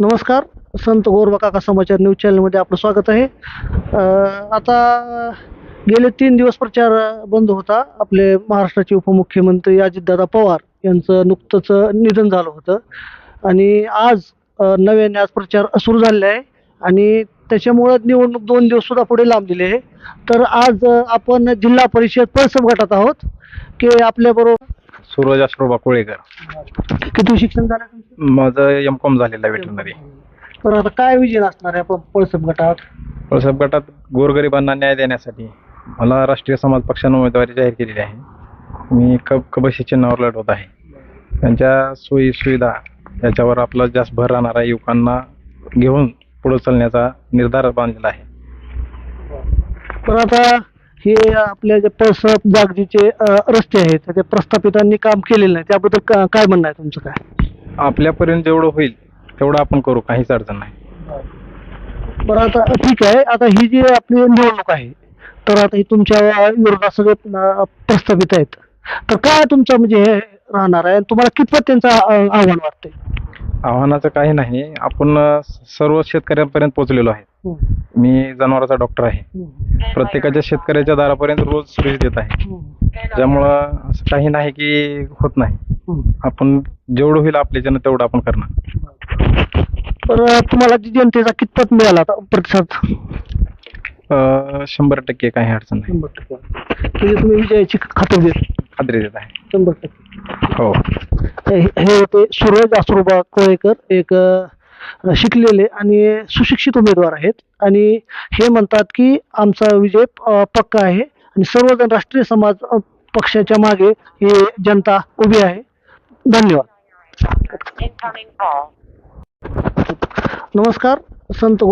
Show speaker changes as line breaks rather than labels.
नमस्कार संत गोरबा काका समाचार न्यूज चॅनलमध्ये आपलं स्वागत आहे. आता गेले तीन दिवस प्रचार बंद होता. आपले महाराष्ट्राचे उपमुख्यमंत्री अजितदादा पवार यांचं नुकतंच निधन झालं होतं. आणि आज नव्याने आज प्रचार सुरू झालेला आहे. आणि त्याच्यामुळं निवडणूक दोन दिवससुद्धा पुढे लांबलेली आहे. तर आज आपण जिल्हा परिषद पळसप गटात आहोत. की आपल्याबरोबर
सूरज अश्रोबा कोळेकर.
किती शिक्षण झालं तुमचं?
माझं एम कॉम झालेलं आहे वेटरनरी
तर आता काय विजन असणार आहे आपण पळसप गटात?
पळसाप गटात गोरगरिबांना न्याय देण्यासाठी मला राष्ट्रीय समाज पक्षानं उमेदवारी जाहीर केलेली आहे. मी कब कबशी चिन्हावर लढवत आहे. त्यांच्या सोयी सुविधा याच्यावर आपला जास्त भर राहणारा युवकांना घेऊन पुढे चालण्याचा निर्धार बांधलेला आहे.
तर आता हे आपल्या जे पळसप जागजीचे रस्ते आहेत त्याचे प्रस्थापितांनी काम केलेलं नाही त्याबद्दल का- काय म्हणणं आहे तुमचं काय?
आपल्यापर्यंत जेवढं होईल तेवढं आपण करू काहीच अडचण नाही.
बरं आता ठीक आहे. आता ही जी आपली निवडणूक आहे तर आता ही तुमच्या विरोधात सगळे अ, प्रस्थापित आहेत. तर काय तुमचं म्हणजे हे राहणार आहे? तुम्हाला कितपत त्यांचं आव्हान वाटतंय?
आव्हानाचं काही नाही. आपण सर्व शेतकऱ्यांपर्यंत पोहोचलेलो आहे. मी जनावराचा डॉक्टर आहे. प्रत्येकाच्या शेतकऱ्याच्या दारापर्यंत रोज सर्व्हिस देत आहे. त्यामुळं असं काही नाही की होत नाही. आपण जेवढं होईल आपल्याच्यानं तेवढं आपण करणार.
तर तुम्हाला जनतेचा कितपत मिळाला प्रतिसाद?
शंभर टक्के काही अडचण नाही.
म्हणजे तुम्ही विजयाची खात्री देत.
खात्री देत आहे.
शंभर टक्के.
हो.
हे हे होते सूरज आसुरबा कोळेकर एक शिकलेले आणि सुशिक्षित उमेदवार आहेत. आणि हे म्हणतात की आमचा विजय पक्का आहे. आणि सर्वजण राष्ट्रीय समाज पक्षाच्या मागे ही जनता उभी आहे. धन्यवाद. नमस्कार संत